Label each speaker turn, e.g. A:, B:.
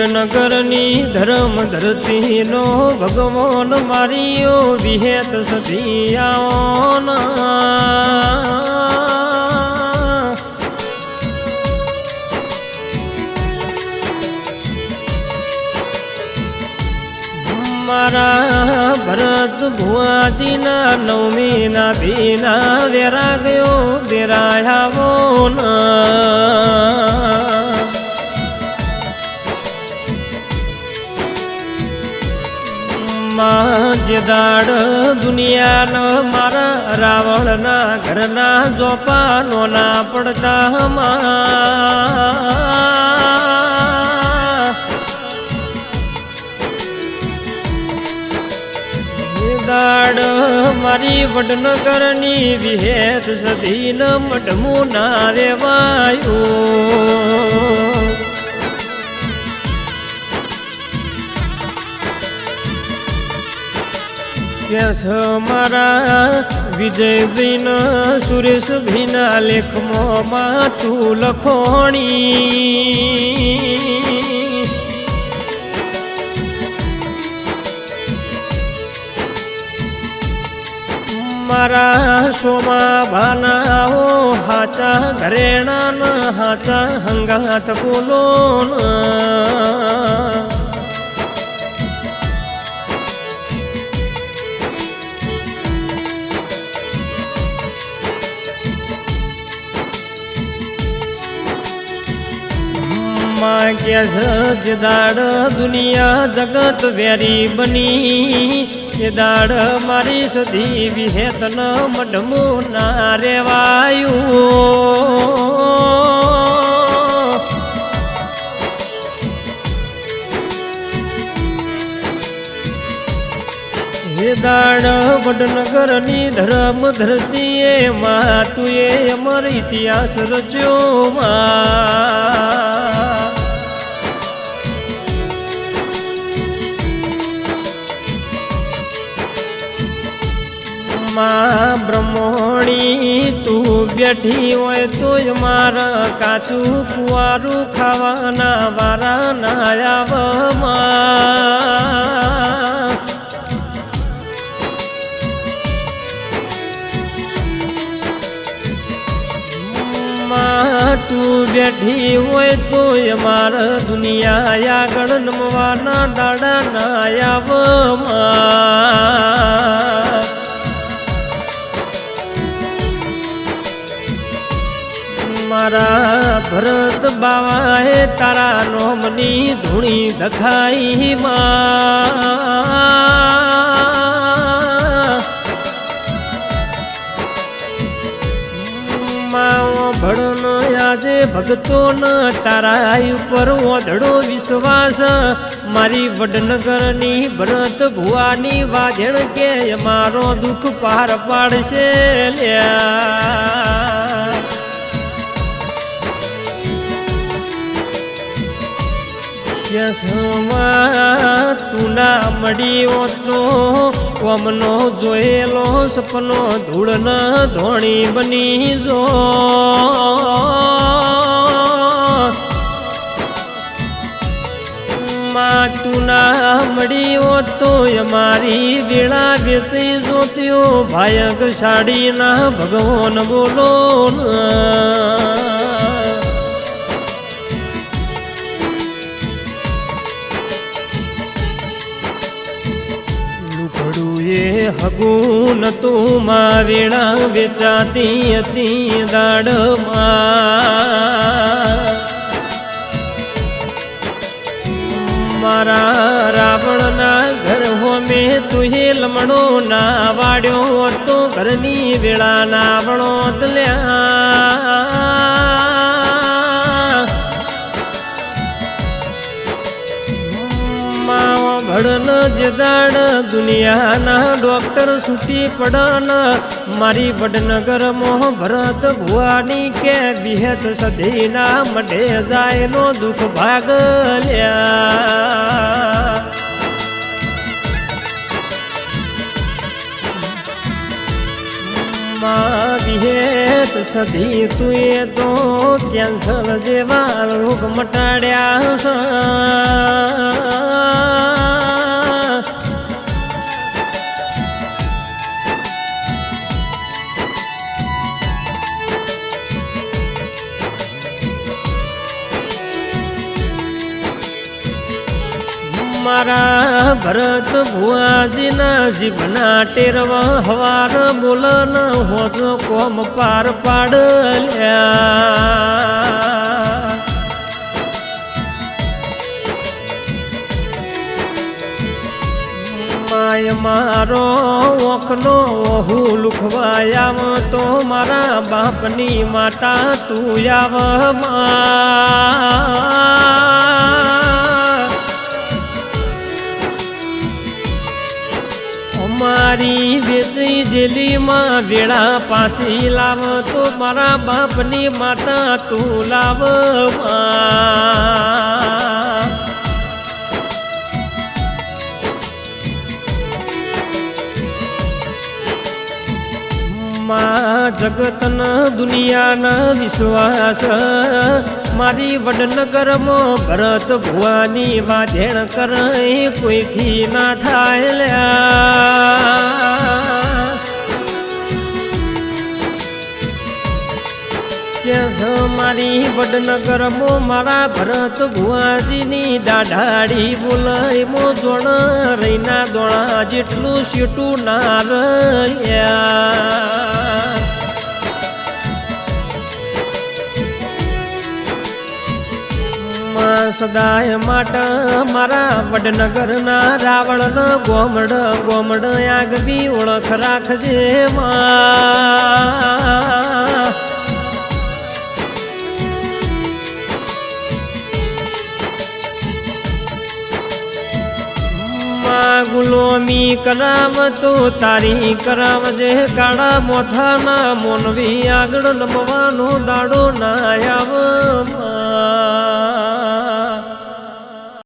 A: વડનગરની ધર્મ ધરતીનો ભગવાન મારીઓ વિહેત સધિયાઓના મારા ભરત ભુવાજીના નવમીના ભીના વેરા ગયો, વેરાયા ના માં જે દાડ દુનિયાનો મારા રાવણના ઘરના જોપાનો ના પડતા દાડ મારી વડનગરની વિહેત સધીન મઢમું ના રેવાયું. કેસ મારા વિજયબીન સુરેશભીના લેખમાં માતું લખોણી. મારા સોમા ભાનાઓ હાચા ઘરેણાના હાચા હંગાત બોલો માં કે સજ દાડ દુનિયા જગત વેરી બની? એ દાડ મારી સધી વિહેત ન મઢમું ના રેવાયું. હે દાડ વડનગરની ધર્મ ધરતીએ માં તુએ અમર ઇતિહાસ રચ્યો માં. બેઠી હોય તોય મારા કાચું કુવારું ખાવાના વારા ના આવમાં. માં તું બેઠી હોય તોય અમાર દુનિયા આગળ નમવાના દાડા ના મારા ભરત બાવાએ તારા નોમની ધૂણી દખાઈ માઓ ભળન આજે ભગતો ન તારા ઉપર ઓધડો વિશ્વાસ. મારી વડનગરની ભરત ભુવાની વાજણ કે, મારો દુઃખ પાર પાડશે લ્યા. યસમાં તુના મળ્યો તો વમનો જોયેલો સપનો ધૂળ ન ધોણી બની જો. તુના મળ્યો તો અમારી વેળા વેચી જોત્યો ભાયક સાડીના ભગવાન બોલો ના. લુગડું હગુન તું માં વેળા વેચાતી હતી દાડમાં. મારા રાવણના ઘર હોમે તુહે લમણો ના વાડ્યો હતો. ઘરની વેળા નાવણો તલ્યા જદાડ દુનિયાના ડોક્ટર છૂટી પડન. મારી વડનગર મોહ ભરત ભુવાની કે વિહેત સધીના મઢે જાય નો દુઃખ ભાગ લ્યા. વિહેત સધી તુએ તો કેન્સર જેવા રોગ મટાડ્યા મારા ભરત ભુઆજીના જીવના ટેરવા હવાર બોલન હોજો કોમ પાર પાડલ્યા. માય મારો ઓખનો ઓહુ લુખવાયાવ તો મારા બાપની માતા તું આવમાં. અમારી વેચી જેલીમાં વેળા પાસી લાવ તો મારા બાપની માતા તું લાવ. માં જગતના દુનિયાના વિશ્વાસ મારી વડનગરમાં ભરત ભુવાની વાધેણ કરે કોઈથી ના થાય લ્યા. મારી વડનગરમાં મારા ભરત ભુવાજીની દાઢાડી બોલાય મો જોણ રૈના દોણા જેટલું સીટું ના રહ્યા. સદાય માટ મારા વડનગરના રાવણ ગોમડ ગોમડ આગવી ઓળખ રાખજે માં ગુલોમી કરામ તો તારી કરાવજે કાળા મોથાના મોનવી આગળ નમવાનો દાડો ના આવમાં.